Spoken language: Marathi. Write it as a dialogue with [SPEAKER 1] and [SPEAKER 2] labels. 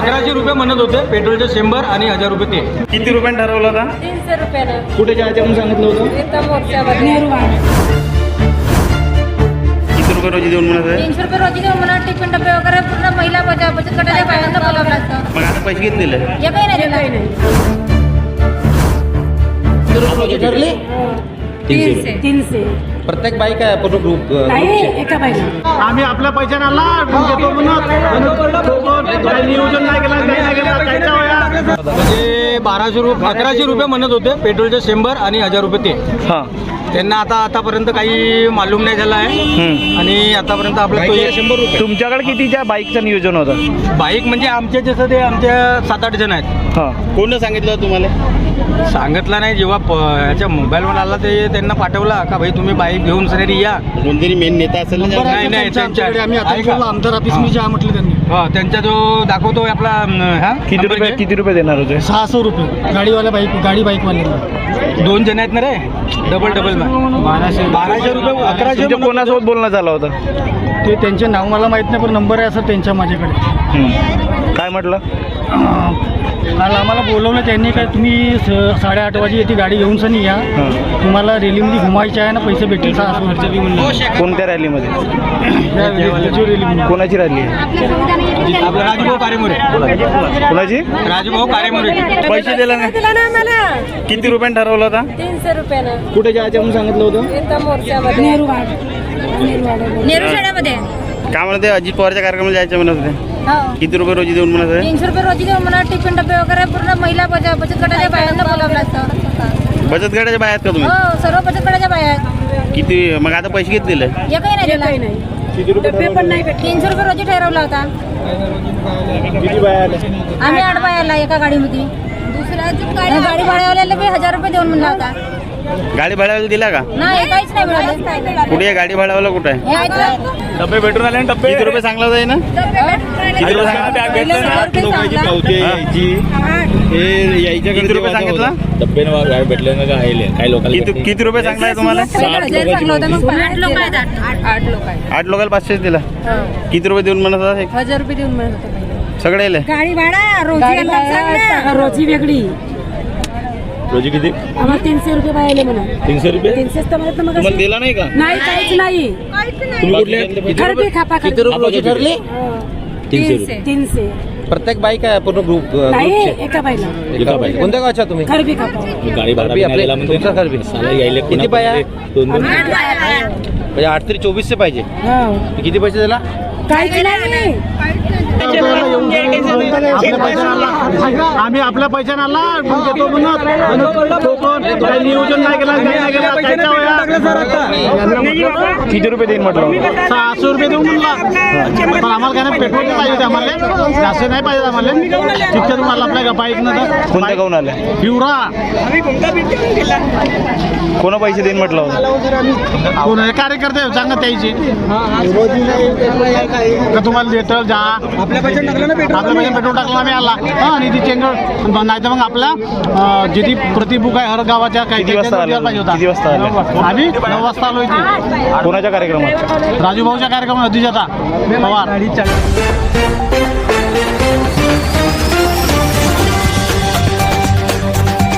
[SPEAKER 1] अकराशे रुपये म्हणत होते पेट्रोलचे शंभर आणि हजार रुपये ते
[SPEAKER 2] किती रुपयाने ठरवलं होता?
[SPEAKER 3] तीनशे रुपयानं.
[SPEAKER 2] कुठे जायचं म्हणून सांगितलं होतं?
[SPEAKER 3] इथं मोर्चावर. नेहरूवाड
[SPEAKER 2] किती रुपये रोजी देऊन म्हणत आहे?
[SPEAKER 3] तीनशे रुपये रोजी देऊन मला टिफिन डबे वगैरे पूर्ण महिला बचत बचत गटाच्या बायांना बोलावं लागतं
[SPEAKER 2] मग आता पैसे दिले
[SPEAKER 3] हे काही नाही दिलं
[SPEAKER 4] ठरले?
[SPEAKER 3] तीनशे.
[SPEAKER 5] तीनशे.
[SPEAKER 4] प्रत्येक बाईक आहे पूर्ण ग्रुप
[SPEAKER 5] नाही एका बाईला.
[SPEAKER 6] आम्ही आपल्या पैशाने घेतो म्हणत काही नियोजन नाही केलं काही नाही केलं त्याच्या वया.
[SPEAKER 1] म्हणजे बाराशे रुपये अकराशे रुपये म्हणत होते. पेट्रोलचे शंभर आणि हजार रुपये ते.
[SPEAKER 2] हां.
[SPEAKER 1] त्यांना आता आतापर्यंत काही मालूम नाही झाला आहे. आणि आतापर्यंत आपला तो एक शंभर रुपये.
[SPEAKER 2] तुमच्याकडे कितीच्या बाईकचं नियोजन होतं?
[SPEAKER 1] बाईक म्हणजे आमचे जसं ते आमच्या सात आठ जण आहेत.
[SPEAKER 2] हां. कोण सांगितलं तुम्हाला?
[SPEAKER 1] सांगितलं नाही. जेव्हा प- ह्याच्या मोबाईलवर आला ते त्यांना पाठवला का भाई तुम्ही बाईक घेऊन सरी या.
[SPEAKER 2] कोणतरी मेन नेता असेल ना
[SPEAKER 1] नाही नाही त्यांच्या
[SPEAKER 6] आम्ही आता
[SPEAKER 1] ऐका.
[SPEAKER 6] विचारलं, आमदार ऑफिस मी जा म्हटलं त्यांनी.
[SPEAKER 1] हा त्यांचा जो दाखवतो आपला अं, हा
[SPEAKER 2] किती
[SPEAKER 1] नंबर
[SPEAKER 2] रुपये
[SPEAKER 1] घे.
[SPEAKER 2] किती रुपये देणार होते?
[SPEAKER 6] सहाशे रुपये गाडीवाल्या बाईक गाडी बाईकवाल्याला
[SPEAKER 1] दोन जण आहेत ना रे? डबल डबल बाराशे बाराशे रुपये अकराशे
[SPEAKER 2] कोणासोबत बोलणं झालं होतं?
[SPEAKER 6] ते त्यांचे नाव मला माहीत नाही पण नंबर आहे असं त्यांच्या माझ्याकडे.
[SPEAKER 2] हं. काय म्हटलं?
[SPEAKER 6] काल आम्हाला बोलवलं त्यांनी काय तुम्ही स- साडेआठ वाजे येते गाडी घेऊन सनी या.
[SPEAKER 2] हं.
[SPEAKER 6] तुम्हाला रेलीमध्ये घुमायचे आहे ना पैसे भेटेल सहाशे रुपये म्हणलं
[SPEAKER 2] कोणत्या रॅलीमध्ये
[SPEAKER 6] म्हणून.
[SPEAKER 2] कोणाची रॅली आहे?
[SPEAKER 1] आपला राजभाऊ कारेमुरे.
[SPEAKER 2] कोणाची?
[SPEAKER 1] राजभाऊ कारेमुरे.
[SPEAKER 2] पैसे दिला नाही.
[SPEAKER 3] दिला ना आम्हाला
[SPEAKER 2] किती रुपयाने ठरवलं होता?
[SPEAKER 3] तीनशे रुपयानं.
[SPEAKER 2] कुठे जायचं म्हणून सांगितलं होतं?
[SPEAKER 3] नेहरू शाळेमध्ये
[SPEAKER 2] काय म्हणते अजित पवारच्या कार्यक्रमाला जायचं म्हणत होते?
[SPEAKER 3] हो.
[SPEAKER 2] किती रुपये रोजी देऊन म्हणत आहे
[SPEAKER 3] तीनशे रुपये रोजी देऊन मला टिफिन डबे वगैरे पूर्ण महिला बचत बचत गटाच्या बायांना बोलावं लागतं
[SPEAKER 2] बचत गटाच्या बाहेर आहेत का तुम्ही?
[SPEAKER 3] हो सर्व बचत गटाच्या बाया
[SPEAKER 2] किती मग आता पैसे किती दिले?
[SPEAKER 3] हे काही नाही. दिलं तीनशे रुपये रोजी ठरवला होता. आम्ही आठ बायाला एका गाडीमध्ये. गाडी भाड्यावाल्याला बी हजार रुपये देऊन म्हणला होता.
[SPEAKER 2] गाडी भाड्याला दिला का?
[SPEAKER 3] नाही काहीच नाही मिळालं
[SPEAKER 2] कुठे आहे? गाडी भाड्यावाला कुठे आहे?
[SPEAKER 3] हे आहेत.
[SPEAKER 2] डबे भेटून आले डबे किती रुपये सांगला जाई ना किती रुपये सांगितलं?
[SPEAKER 3] पहिले हजार रुपये सांगला.
[SPEAKER 2] किती रुपये सांगितलं? किती किती रुपये सांगलाय तुम्हाला?
[SPEAKER 3] पहिले हजार सांगलं होतं मग आठ लोक आहेत आठ आठ लोक आहेत.
[SPEAKER 2] आठ लोकांना पाचशेच दिला. किती रुपये देऊन म्हणत होता?
[SPEAKER 3] हजार रुपये देऊन म्हणत होते. पहिले.
[SPEAKER 2] सगळे दिले
[SPEAKER 5] गाडी भाडा रोजी रोजी वेगळी.
[SPEAKER 4] रोजी किती?
[SPEAKER 5] आम्हाला तीनशे रुपये पाहिले म्हणा.
[SPEAKER 4] तीनशे रुपये?
[SPEAKER 5] तीनशेच तर म्हणत ना मग
[SPEAKER 4] तुम्हाला दिला नाही का?
[SPEAKER 5] नाही काहीच नाही.
[SPEAKER 4] तुम्ही कुठले? किती
[SPEAKER 5] खरबी
[SPEAKER 4] रुपये?
[SPEAKER 5] खापा
[SPEAKER 4] किती रुपये रोजी ठरले? तीनशे रुपये.
[SPEAKER 5] तीनशे.
[SPEAKER 4] प्रत्येक बाईक आहे पूर्ण ग्रुप
[SPEAKER 5] नाही
[SPEAKER 4] ग्रुपचे
[SPEAKER 5] एका बाईला.
[SPEAKER 4] एका बाईक कोणत्या गावच्या तुम्ही?
[SPEAKER 5] खरबी खापा.
[SPEAKER 4] गाडी खरबी आपले तुमचा खरबी. किती बाया म्हणजे आठ तरी चोवीसशे पाहिजे.
[SPEAKER 5] हो.
[SPEAKER 4] किती पैसे दिला
[SPEAKER 5] काहीच नाही
[SPEAKER 6] आपल्या पैशाने आणला आम्ही आपल्या पैशाने आणला घेतो म्हणत काही नियोजन नाही केलं काही नाही केलं त्याच्या वया
[SPEAKER 2] किती रुपये देईन म्हटलं?
[SPEAKER 6] सहाशे रुपये देऊन म्हणला. पण आम्हाला काय नाही पेट्रोल पाहिजे आम्हाला. जास्त नाही पाहिजे आम्हाला. तिथे मला आपल्या बाईक नंतर
[SPEAKER 2] कोणत्या गाऊन आले
[SPEAKER 6] पिवरा.
[SPEAKER 2] कोणा पैसे देईन म्हटलं?
[SPEAKER 6] कोण आहे? कार्यकर्ते चांगलं त्याचे. का तुम्हाला देतं जा. आपल्या पैसे टाकलं ना पेट्रोल आपल्या पैसे पेट्रोल टाकलं आम्ही आला. हा आणि ती चेंगळ नाही तर मग आपला अं, जिथे प्रतिबुक आहे हर गावाच्या काही
[SPEAKER 2] किती वाजता आले?
[SPEAKER 6] पाहिजे
[SPEAKER 2] किती वाजता आले?
[SPEAKER 6] होता आम्ही नऊ वाजता आलो इथे.
[SPEAKER 2] कोणाच्या कार्यक्रमात?
[SPEAKER 6] राजूभाऊच्या कार्यक्रमात होती जाता. पवार.